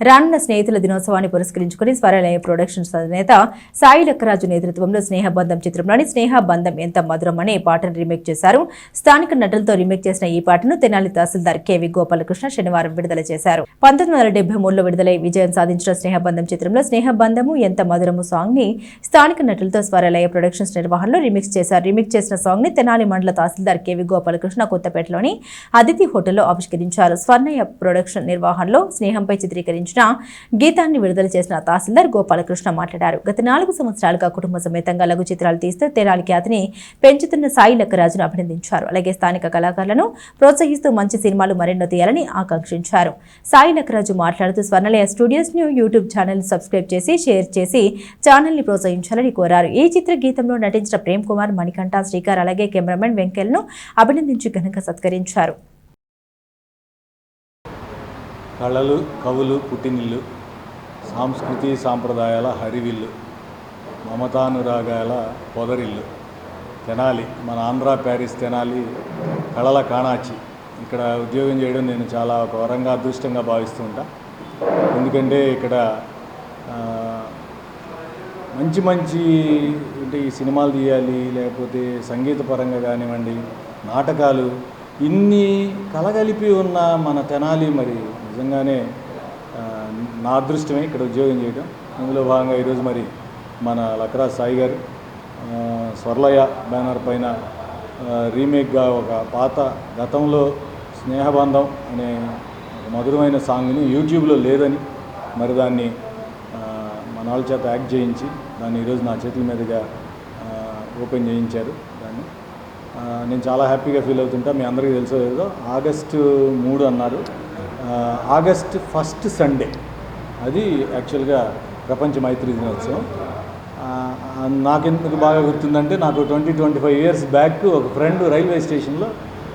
రానున్న స్నేహితుల దినోత్సవాన్ని పురస్కరించుకుని స్వరలయ ప్రొడక్షన్స్ అధినేత సాయి లక్కరాజు నేతృత్వంలో స్నేహబంధం చిత్రంలోని స్నేహబంధం ఎంత మధురం అనే పాటను రీమేక్ చేశారు. స్థానిక నటులతో రీమేక్ చేసిన ఈ పాటను తెనాలి తహసీల్దార్ కెవి గోపాలకృష్ణ శనివారం విడుదల చేశారు. పంతొమ్మిది వందల డెబ్బై మూడులో విడుదలై విజయం సాధించిన స్నేహబంధం చిత్రంలో స్నేహబంధము ఎంత మధురము సాంగ్ని స్థానిక నటులతో స్వరలయ ప్రొడక్షన్స్ నిర్వహణలో రీమిక్స్ చేశారు. రీమిక్స్ చేసిన సాంగ్ని తెనాలి మండల తహసీల్దార్ కెవి గోపాలకృష్ణ కొత్తపేటలోని అతిథి హోటల్లో ఆవిష్కరించారు. స్వర్ణయ్య ప్రొడక్షన్ నిర్వహణలో స్నేహంపై చిత్రీకరించిన గీతాన్ని విడుదల చేసిన తహసీల్దార్ గోపాలకృష్ణ మాట్లాడారు. గత నాలుగు సంవత్సరాలుగా కుటుంబ సమేతంగా లఘు చిత్రాలు తీస్తూ తెనాలి ఖ్యాతిని పెంచుతున్న సాయి లక్కరాజును అభినందించారు. అలాగే స్థానిక కళాకారులను ప్రోత్సహిస్తూ మంచి సినిమాలు మరెన్నో తీయాలని ఆకాంక్షించారు. సాయి లక్కరాజు మాట్లాడుతూ Swarnalaya studios new YouTube channel subscribe చేసి షేర్ చేసి ఛానల్ని ప్రోత్సహించాలని కోరారు. ఈ చిత్ర గీతంలో నటించిన ప్రేమ్ కుమార్ మణికంఠ శ్రీకార్ అలాగే కెమెరామెన్ వెంకయ్యను అభినందించి ఘనంగా సత్కరించారు. కళలు కవులు పుట్టినిల్లు సాంస్కృతి సాంప్రదాయాల హరివిల్లు మమతానురాగాల పొదరిల్లు తెనాలి మన ఆంధ్ర ప్యారిస్ తెనాలి కళల కాణాచి. ఇక్కడ ఉద్యోగం చేయడం నేను చాలా ఒక వరంగా అదృష్టంగా భావిస్తూ ఉంటా. ఎందుకంటే ఇక్కడ మంచి మంచి అంటే ఈ సినిమాలు తీయాలి లేకపోతే సంగీత పరంగా కానివ్వండి నాటకాలు ఇన్ని కలగలిపి ఉన్న మన తెనాలి మరి నిజంగానే నా అదృష్టమే ఇక్కడ ఉద్యోగం చేయడం అందులో భాగంగా ఈరోజు మరి మన లక్రా సాయి గారు స్వర్లయ బ్యానర్ పైన రీమేక్గా ఒక పాత గతంలో స్నేహబంధం అనే మధురమైన సాంగ్ని యూట్యూబ్లో లేదని మరి దాన్ని మన వాళ్ళ చేత యాక్ట్ చేయించి దాన్ని ఈరోజు నా చేతుల మీదుగా ఓపెన్ చేయించారు దాన్ని. నేను చాలా హ్యాపీగా ఫీల్ అవుతుంటా మీ అందరికీ తెలుసో లేదో. ఆగస్టు మూడు అన్నారు. August first Sunday. అది యాక్చువల్గా ప్రపంచ మైత్రి దినోత్సవం. నాకెందుకు బాగా గుర్తుందంటే నాకు twenty twenty five years back ఒక ఫ్రెండ్ రైల్వే స్టేషన్లో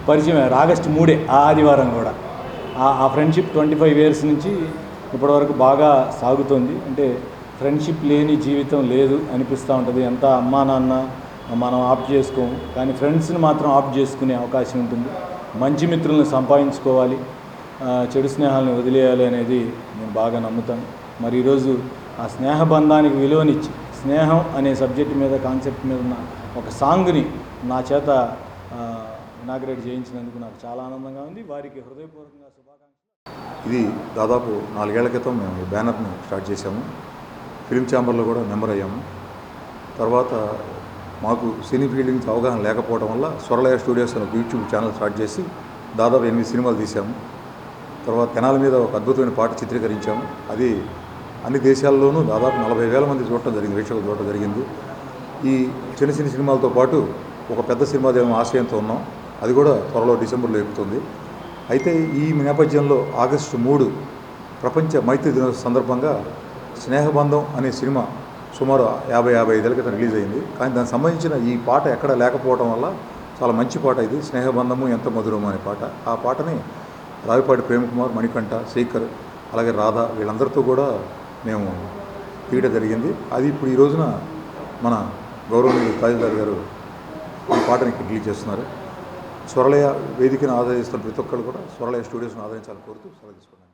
పరిచయం అయ్యారు. ఆగస్ట్ మూడే ఆ ఆదివారం కూడా. ఆ- ఫ్రెండ్షిప్ ట్వంటీ ఫైవ్ ఇయర్స్ నుంచి ఇప్పటివరకు బాగా సాగుతుంది. అంటే ఫ్రెండ్షిప్ లేని జీవితం లేదు అనిపిస్తూ ఉంటుంది. ఎంత అమ్మా నాన్న మనం ఆఫ్ చేసుకోము. కానీ ఫ్రెండ్స్ని మాత్రం ఆఫ్ చేసుకునే అవకాశం ఉంటుంది. మంచి మిత్రులను సంపాదించుకోవాలి. చెడు స్నేహాలను వదిలేయాలి అనేది నేను బాగా నమ్ముతాను. మరి ఈరోజు ఆ స్నేహ బంధానికి విలువనిచ్చి స్నేహం అనే సబ్జెక్ట్ మీద కాన్సెప్ట్ మీద ఉన్న ఒక సాంగ్ని నా చేత ఇనాగ్రేట్ చేయించినందుకు నాకు చాలా ఆనందంగా ఉంది. వారికి హృదయపూర్వకంగా శుభాకాంక్షలు. ఇది దాదాపు నాలుగేళ్ళ క్రితం మేము ఈ బ్యానర్ని స్టార్ట్ చేశాము. ఫిల్మ్ ఛాంబర్లో కూడా మెంబర్ అయ్యాము. తర్వాత మాకు సినీ ఫీల్డింగ్స్ అవగాహన లేకపోవడం వల్ల స్వరలయ స్టూడియోస్ అనే యూట్యూబ్ ఛానల్ స్టార్ట్ చేసి దాదాపు ఎనిమిది సినిమాలు తీసాము తర్వాత తెనాల మీద ఒక అద్భుతమైన పాట చిత్రీకరించాము. అది అన్ని దేశాల్లోనూ దాదాపు నలభై వేల మంది చూడటం జరిగింది వీక్షకులు చూడటం జరిగింది. ఈ చిన్న చిన్న సినిమాలతో పాటు ఒక పెద్ద సినిమా దేవం ఆశయంతో ఉన్నాం. అది కూడా త్వరలో డిసెంబర్లో ఎక్కుతుంది అయితే ఈ నేపథ్యంలో ఆగస్టు మూడు ప్రపంచ మైత్రి దినోత్సవ సందర్భంగా స్నేహబంధం అనే సినిమా సుమారు యాభై యాభై ఐదేళ్ళ క్రితం రిలీజ్ అయింది. కానీ దానికి సంబంధించిన ఈ పాట ఎక్కడ లేకపోవడం వల్ల చాలా మంచి పాట ఇది. స్నేహబంధము ఎంత మధురము అనే పాట. ఆ పాటని రావిపాటి ప్రేమకుమార్ మణికంఠ శేఖర్ అలాగే రాధ వీళ్ళందరితో కూడా మేము తీయడం జరిగింది. అది ఇప్పుడు ఈ రోజున మన గౌరవనీయులు తహసీల్దార్ గారు ఈ పాటని రిలీజ్ చేస్తున్నారు. స్వరలయ వేదికను ఆదరిస్తున్న ప్రతి ఒక్కరు కూడా స్వరలయ స్టూడియోస్ను ఆదరించాలని కోరుతూ సెలవు తీసుకున్నాను